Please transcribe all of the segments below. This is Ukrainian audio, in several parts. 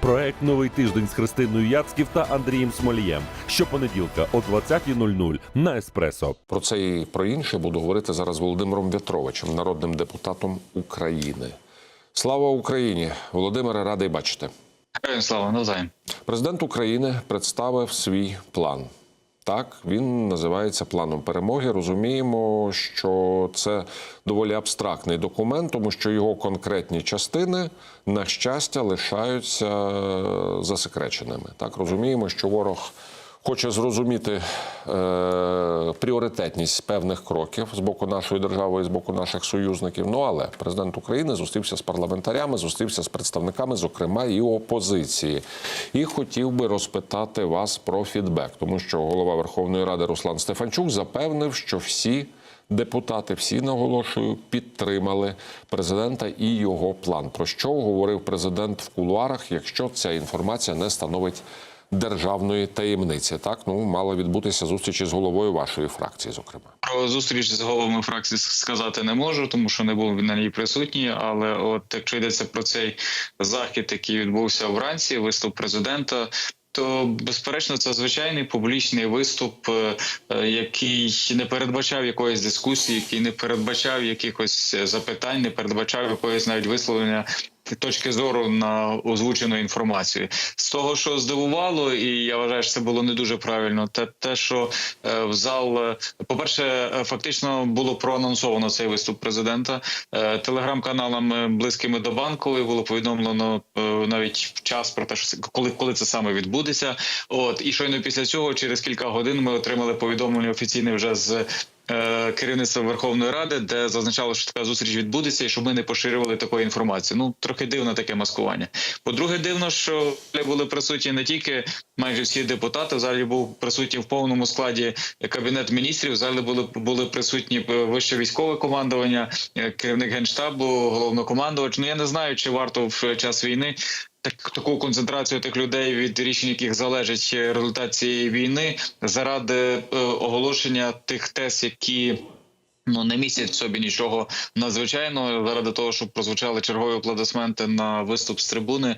Проект Новий тиждень з Христиною Яцьків та Андрієм Смолієм. Щопонеділка о 20.00 на Еспресо. Про це і про інше буду говорити зараз з Володимиром В'ятровичем, народним депутатом України. Слава Україні! Володимире, радий бачити. Слава, навзаєм. Президент України представив свій план. Так, він називається планом перемоги. Розуміємо, що це доволі абстрактний документ, тому що його конкретні частини, на щастя, лишаються засекреченими. Так, розуміємо, що ворог хоче зрозуміти е, пріоритетність певних кроків з боку нашої держави і з боку наших союзників. Ну але президент України зустрівся з парламентарями, зустрівся з представниками, зокрема і опозиції, і хотів би розпитати вас про фідбек, тому що голова Верховної Ради Руслан Стефанчук запевнив, що всі. Депутати всі наголошую підтримали президента і його план. Про що говорив президент в кулуарах, якщо ця інформація не становить державної таємниці? Так ну мала відбутися зустріч із головою вашої фракції, зокрема. Про зустріч з головами фракції сказати не можу, тому що не був на ній присутній. Але от якщо йдеться про цей захід, який відбувся вранці, виступ президента. То безперечно, це звичайний публічний виступ, е, який не передбачав якоїсь дискусії, який не передбачав якихось запитань, не передбачав якоїсь навіть висловлення точки зору на озвучену інформацію. З того, що здивувало, і я вважаю, що це було не дуже правильно. Те, те, що е, в зал, е, по-перше, е, фактично було проанонсовано цей виступ президента телеграм-каналами близькими до банку, було повідомлено навіть час про те, що коли, коли це саме відбудеться. От і щойно після цього, через кілька годин, ми отримали повідомлення офіційне вже з. Е, Керівництва Верховної Ради, де зазначало, що така зустріч відбудеться, і щоб ми не поширювали такої інформації. Ну трохи дивно таке маскування. По-друге, дивно, що були присутні не тільки майже всі депутати. В залі був присутній в повному складі кабінет міністрів. В залі були були присутні е, вище військове командування, е, керівник генштабу, головнокомандувач. Ну я не знаю, чи варто в час війни. Так, таку концентрацію тих людей, від рішень яких залежить результат цієї війни, заради е, оголошення тих тез, які ну не містять собі нічого надзвичайного, заради того, щоб прозвучали чергові аплодисменти на виступ з трибуни.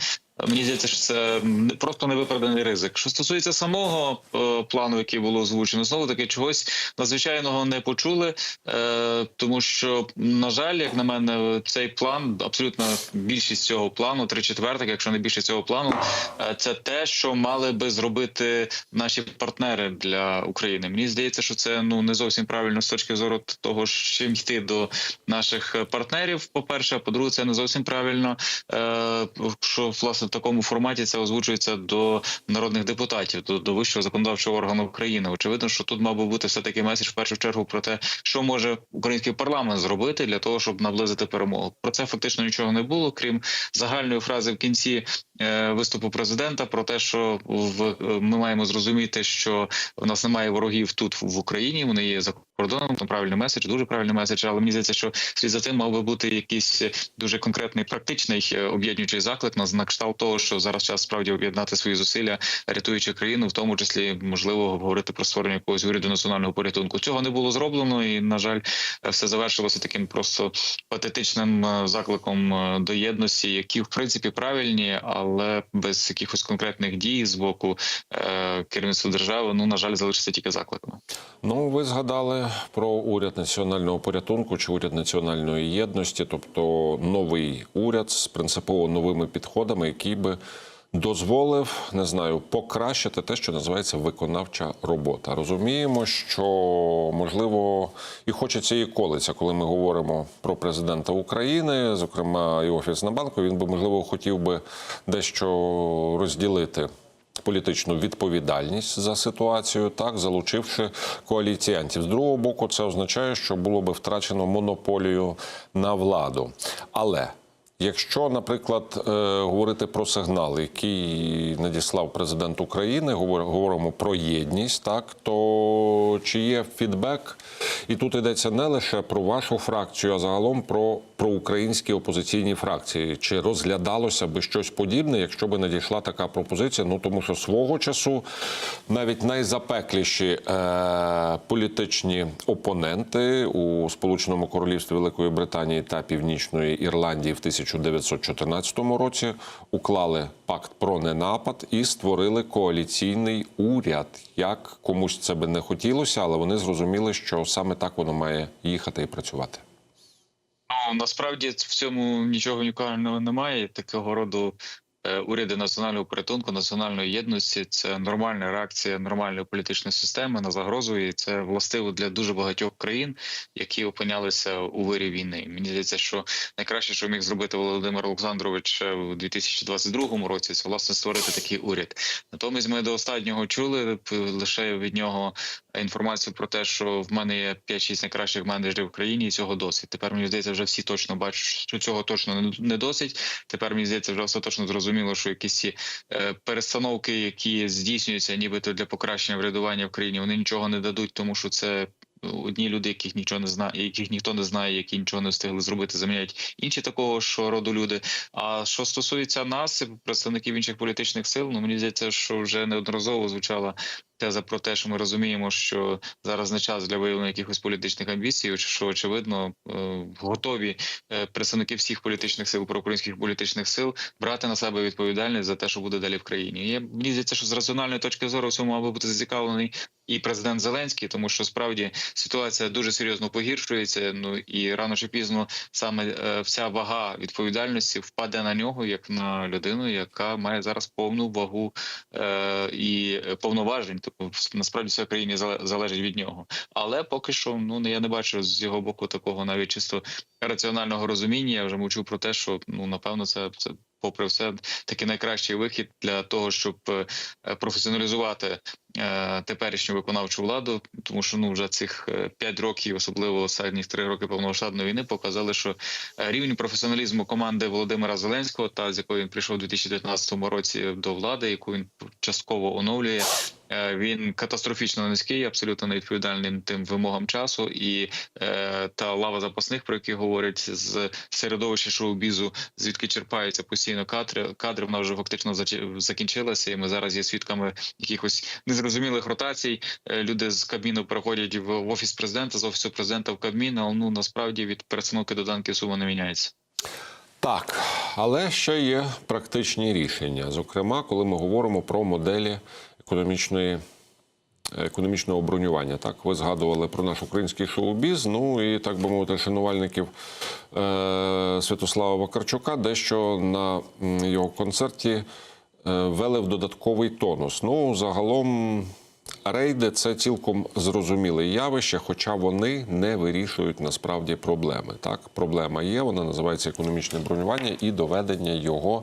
Мені здається, що це просто невиправданий ризик. Що стосується самого е, плану, який було озвучено, знову таки чогось надзвичайного не почули, е, тому що, на жаль, як на мене, цей план, абсолютно більшість цього плану, три четвертих, якщо не більше цього плану, е, це те, що мали би зробити наші партнери для України. Мені здається, що це ну не зовсім правильно з точки зору того, чим йти до наших партнерів. По перше, по-друге, це не зовсім правильно, що власне такому форматі це озвучується до народних депутатів, до, до вищого законодавчого органу України. Очевидно, що тут мав би бути все таки меседж в першу чергу про те, що може український парламент зробити для того, щоб наблизити перемогу. Про це фактично нічого не було, крім загальної фрази в кінці е, виступу президента про те, що в е, ми маємо зрозуміти, що в нас немає ворогів тут в Україні. Вони є за кордоном. Там правильний меседж, дуже правильний меседж. Але мені здається, що слід за тим мав би бути якийсь е, дуже конкретний практичний е, об'єднуючий заклик на кшталт того, що зараз час справді об'єднати свої зусилля, рятуючи країну, в тому числі можливо говорити про створення якогось уряду національного порятунку. Цього не було зроблено, і на жаль, все завершилося таким просто патетичним е, закликом до єдності, які в принципі правильні, але без якихось конкретних дій з боку е, керівництва держави, ну на жаль, залишиться тільки закликами. Ну, ви згадали про уряд національного порятунку чи уряд національної єдності, тобто новий уряд з принципово новими підходами, який би дозволив, не знаю, покращити те, що називається виконавча робота. Розуміємо, що можливо і хочеться і колиться, коли ми говоримо про президента України, зокрема і офіс на банку. Він би можливо хотів би дещо розділити політичну відповідальність за ситуацію, так залучивши коаліціянтів. З другого боку, це означає, що було би втрачено монополію на владу. Але Якщо, наприклад, е, говорити про сигнал, який надіслав президент України, говор- говоримо про єдність, так то чи є фідбек? І тут йдеться не лише про вашу фракцію, а загалом про проукраїнські опозиційні фракції. Чи розглядалося би щось подібне, якщо би надійшла така пропозиція? Ну тому що свого часу навіть найзапекліші е, політичні опоненти у Сполученому Королівстві Великої Британії та Північної Ірландії в 1914 році уклали пакт про ненапад і створили коаліційний уряд. Як комусь це би не хотілося, але вони зрозуміли, що саме так воно має їхати і працювати. Ну насправді в цьому нічого унікального немає. Такого роду уряди національного порятунку, національної єдності це нормальна реакція нормальної політичної системи на загрозу, і це властиво для дуже багатьох країн, які опинялися у вирі війни. Мені здається, що найкраще, що міг зробити Володимир Олександрович ще у 2022 році, це власне створити такий уряд. Натомість ми до останнього чули лише від нього інформацію про те, що в мене є 5-6 найкращих менеджерів в країні, і цього досить. Тепер мені здається, вже всі точно бачать, що цього точно не досить. Тепер мені здається, вже остаточно зрозуміло, що якісь е, перестановки, які здійснюються, нібито для покращення врядування в країні, вони нічого не дадуть, тому що це. Одні люди, яких нічого не знає, яких ніхто не знає, які нічого не встигли зробити, заміняють інші такого ж роду люди. А що стосується нас, представників інших політичних сил, ну мені здається, що вже неодноразово звучала теза про те, що ми розуміємо, що зараз не час для виявлення якихось політичних амбіцій, що очевидно е, готові е, представники всіх політичних сил, проукраїнських політичних сил брати на себе відповідальність за те, що буде далі в країні. І мені здається, що з раціональної точки зору в цьому мав бути зацікавлений і президент Зеленський, тому що справді ситуація дуже серйозно погіршується. Ну і рано чи пізно саме е, вся вага відповідальності впаде на нього, як на людину, яка має зараз повну вагу е, і повноважень. Тобто насправді все в країні залежить від нього. Але поки що, ну я не бачу з його боку такого навіть чисто раціонального розуміння. Я вже мовчу про те, що ну напевно це це. Попри все, такий найкращий вихід для того, щоб е, професіоналізувати теперішню виконавчу владу, тому що ну вже цих е, п'ять років, особливо останні три роки повномасштабної війни, показали, що е, рівень професіоналізму команди Володимира Зеленського, та з якою він прийшов у 2019 році до влади, яку він частково оновлює. е, Він катастрофічно низький, абсолютно не відповідальним тим вимогам часу, і е, та лава запасних, про які говорять з середовища шоу-бізу, звідки черпаються постійно кадри. Кадри вона вже фактично закінчилася, і ми зараз є свідками якихось незрозумілих ротацій. Е, Люди з Кабміну переходять в офіс президента, з офісу президента в Кабмін, але ну насправді від перестановки доданки сума не міняється. Так, але ще є практичні рішення. Зокрема, коли ми говоримо про моделі економічної. Економічного бронювання. Так, ви згадували про наш український шоу-біз. Ну і так би мовити, шанувальників е- Святослава Вакарчука, дещо на його концерті е- вели в додатковий тонус. Ну, загалом, рейди це цілком зрозуміле явище, хоча вони не вирішують насправді проблеми. Так, проблема є, вона називається економічне бронювання і доведення його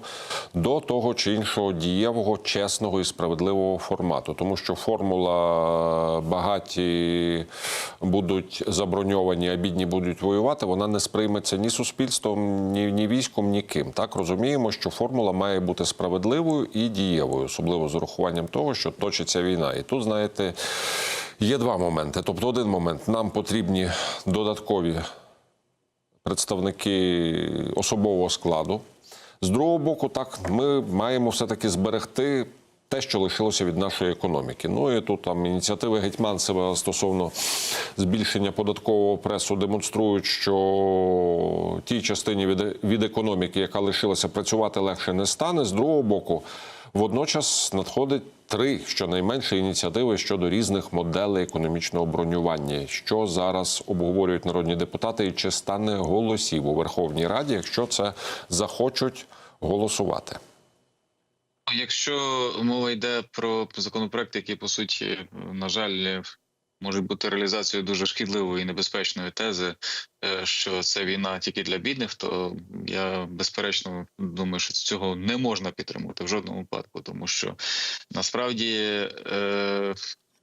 до того чи іншого дієвого, чесного і справедливого формату. Тому що формула багаті будуть заброньовані, а бідні будуть воювати, вона не сприйметься ні суспільством, ні, ні військом, ніким. Так розуміємо, що формула має бути справедливою і дієвою, особливо з урахуванням того, що точиться війна. І тут, знаєте, є два моменти. Тобто, один момент нам потрібні додаткові представники особового складу. З другого боку, так ми маємо все-таки зберегти те, що лишилося від нашої економіки. Ну і тут там ініціативи Гетьманцева стосовно збільшення податкового пресу демонструють, що тій частині від, від економіки, яка лишилася працювати, легше не стане. З другого боку, водночас надходить три щонайменше ініціативи щодо різних моделей економічного бронювання, що зараз обговорюють народні депутати, і чи стане голосів у Верховній Раді, якщо це захочуть голосувати. Якщо мова йде про законопроект, який по суті, на жаль, можуть бути реалізацією дуже шкідливої і небезпечної тези, е, що це війна тільки для бідних, то я безперечно думаю, що цього не можна підтримувати в жодному випадку, тому що насправді. Е,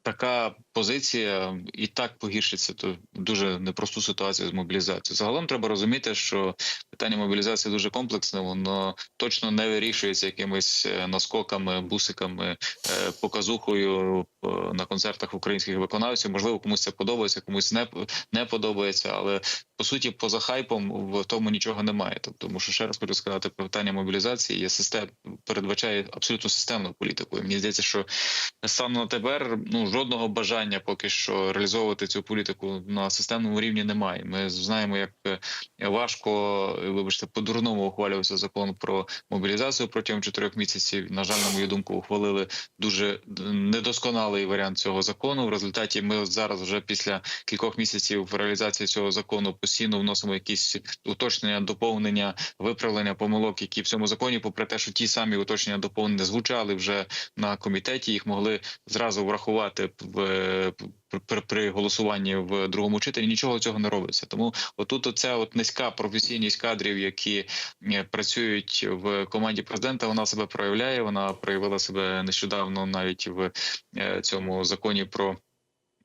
така позиція і так погіршиться то дуже непросту ситуацію з мобілізацією. Загалом треба розуміти, що питання мобілізації дуже комплексне, воно точно не вирішується якимись е, наскоками, бусиками, е, показухою е, на концертах українських виконавців. Можливо, комусь це подобається, комусь не, не подобається, але по суті, поза хайпом в тому нічого немає. Тобто, тому що ще раз хочу сказати, питання мобілізації є систем, передбачає абсолютно системну політику. І мені здається, що станом на тепер ну жодного бажання поки що реалізовувати цю політику на системному рівні немає. Ми знаємо, як е, важко, е, вибачте, по-дурному ухвалювався закон про мобілізацію протягом чотирьох місяців. На жаль, на мою думку, ухвалили дуже недосконалий варіант цього закону. В результаті ми зараз, вже після кількох місяців реалізації цього закону, постійно вносимо якісь уточнення, доповнення, виправлення помилок, які в цьому законі, попри те, що ті самі уточнення доповнення звучали вже на комітеті, їх могли зразу врахувати е, при, при голосуванні в другому читанні. Нічого цього не робиться. Тому отут оця от низька професійність кадрів, які е, працюють в команді президента, вона себе проявляє. Вона проявила себе нещодавно навіть в е, цьому законі про.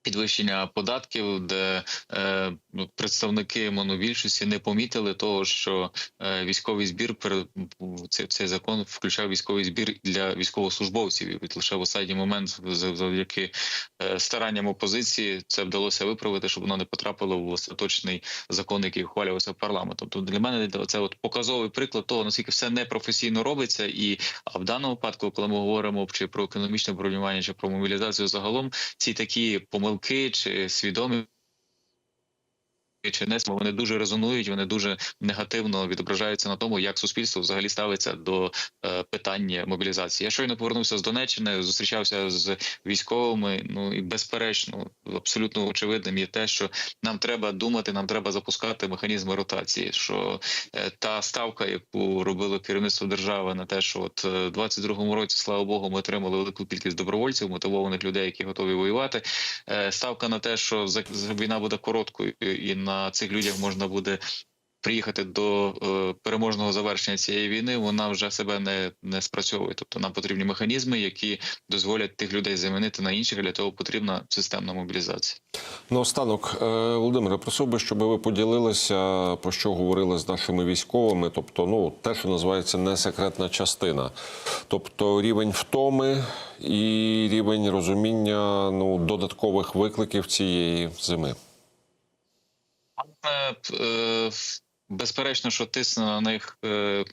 Підвищення податків, де е, представники монобільшості не помітили того, що е, військовий збір цей, закон включав військовий збір для військовослужбовців. І лише в останній момент, зав- завдяки е, старанням опозиції, це вдалося виправити, щоб воно не потрапило в остаточний закон, який ухвалювався парламентом. Тобто для мене це от показовий приклад того, наскільки все непрофесійно робиться, і а в даному випадку, коли ми говоримо чи про економічне бронювання, чи про мобілізацію загалом, ці такі помилки чи свідомі. Чи не вони дуже резонують, вони дуже негативно відображаються на тому, як суспільство взагалі ставиться до е, питання мобілізації. Я щойно повернувся з Донеччини, зустрічався з військовими. Ну і безперечно, абсолютно очевидним є те, що нам треба думати, нам треба запускати механізми ротації. Що е, та ставка, яку робило керівництво держави, на те, що от е, в 22-му році, слава Богу, ми отримали велику кількість добровольців, мотивованих людей, які готові воювати. Е, ставка на те, що за- війна буде короткою, і на цих людях можна буде. Приїхати до е, переможного завершення цієї війни, вона вже себе не, не спрацьовує. Тобто нам потрібні механізми, які дозволять тих людей замінити на інших. Для того потрібна системна мобілізація. Наостанок, е, Володимире, просив би, щоб ви поділилися, про що говорили з нашими військовими, тобто, ну, те, що називається не секретна частина, тобто рівень втоми і рівень розуміння ну, додаткових викликів цієї зими. Е, Безперечно, що тисне на них е,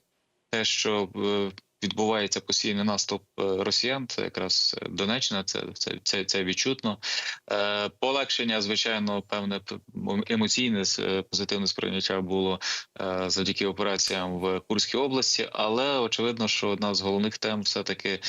те, що е, відбувається постійний наступ е, росіян. Це якраз Донеччина, це це, це, це відчутно. Е, Полегшення, звичайно, певне емоційне с- позитивне сприйняття було е, завдяки операціям в Курській області. Але очевидно, що одна з головних тем все таки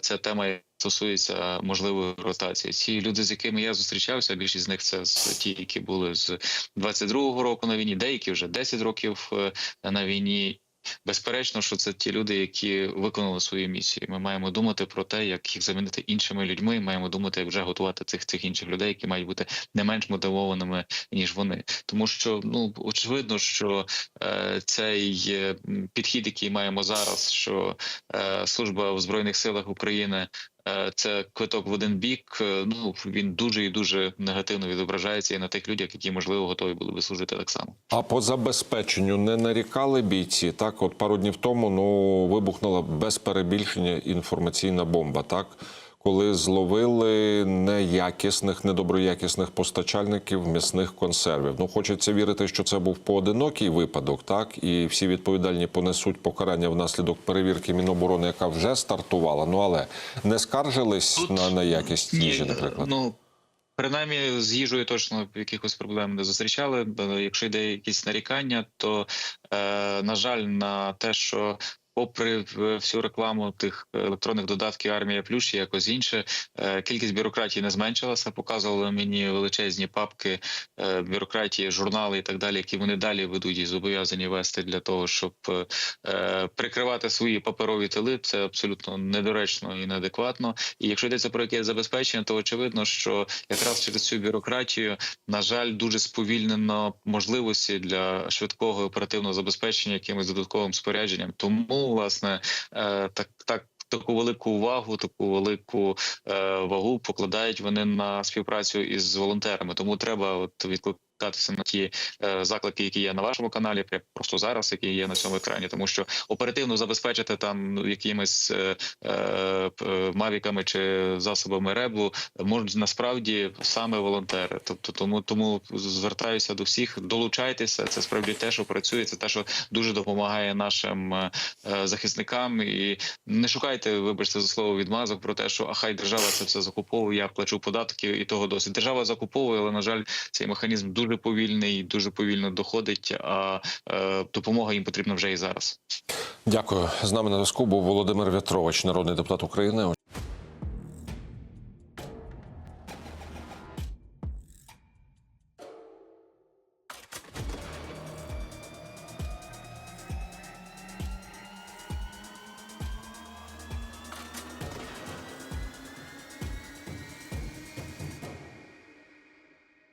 це тема. Стосується можливої ротації. Ці люди, з якими я зустрічався, більшість з них це з ті, які були з 22-го року на війні, деякі вже 10 років е, на війні. Безперечно, що це ті люди, які виконали свою місію. Ми маємо думати про те, як їх замінити іншими людьми. Маємо думати, як вже готувати цих цих інших людей, які мають бути не менш мотивованими ніж вони. Тому що ну очевидно, що е, цей е, підхід, який маємо зараз, що е, служба в збройних силах України. Е, Це квиток в один бік. е, Ну він дуже і дуже негативно відображається і на тих людях, які можливо готові були би служити так само. А по забезпеченню не нарікали бійці. Так, от пару днів тому ну вибухнула без перебільшення інформаційна бомба. Так, коли зловили неякісних, недоброякісних постачальників м'ясних консервів. Ну хочеться вірити, що це був поодинокий випадок, так і всі відповідальні понесуть покарання внаслідок перевірки Міноборони, яка вже стартувала. Ну але не скаржились Тут на неякість їжі, наприклад. Ну, принаймні, з їжею точно якихось проблем не зустрічали. Якщо йде якісь нарікання, то, е, на жаль, на те, що. Попри всю рекламу тих електронних додатків армія плюс чи якось інше, е, кількість бюрократії не зменшилася. Показували мені величезні папки е, бюрократії, журнали і так далі, які вони далі ведуть і зобов'язані вести для того, щоб е, прикривати свої паперові тили. Це абсолютно недоречно і неадекватно. І якщо йдеться про якесь забезпечення, то очевидно, що якраз через цю бюрократію, на жаль, дуже сповільнено можливості для швидкого оперативного забезпечення якимось додатковим спорядженням. Тому власне е, так так. таку велику увагу, таку велику е, вагу покладають вони на співпрацю із волонтерами. Тому треба от відкликатися на ті е, заклики, які є на вашому каналі, просто зараз, які є на цьому екрані, тому що оперативно забезпечити там ну, якимись е, е, мавіками чи засобами ребу можуть насправді саме волонтери. Тобто, тому тому звертаюся до всіх, долучайтеся. Це справді те, що працює, це те, що дуже допомагає нашим захисникам. І не шукайте, вибачте за слово відмазок про те, що а хай держава це все закуповує. Я плачу податки і того досить. Держава закуповує, але на жаль, цей механізм дуже повільний, дуже повільно доходить. А е, допомога їм потрібна вже і зараз. Дякую. З нами на зв'язку був Володимир В'ятрович, народний депутат України.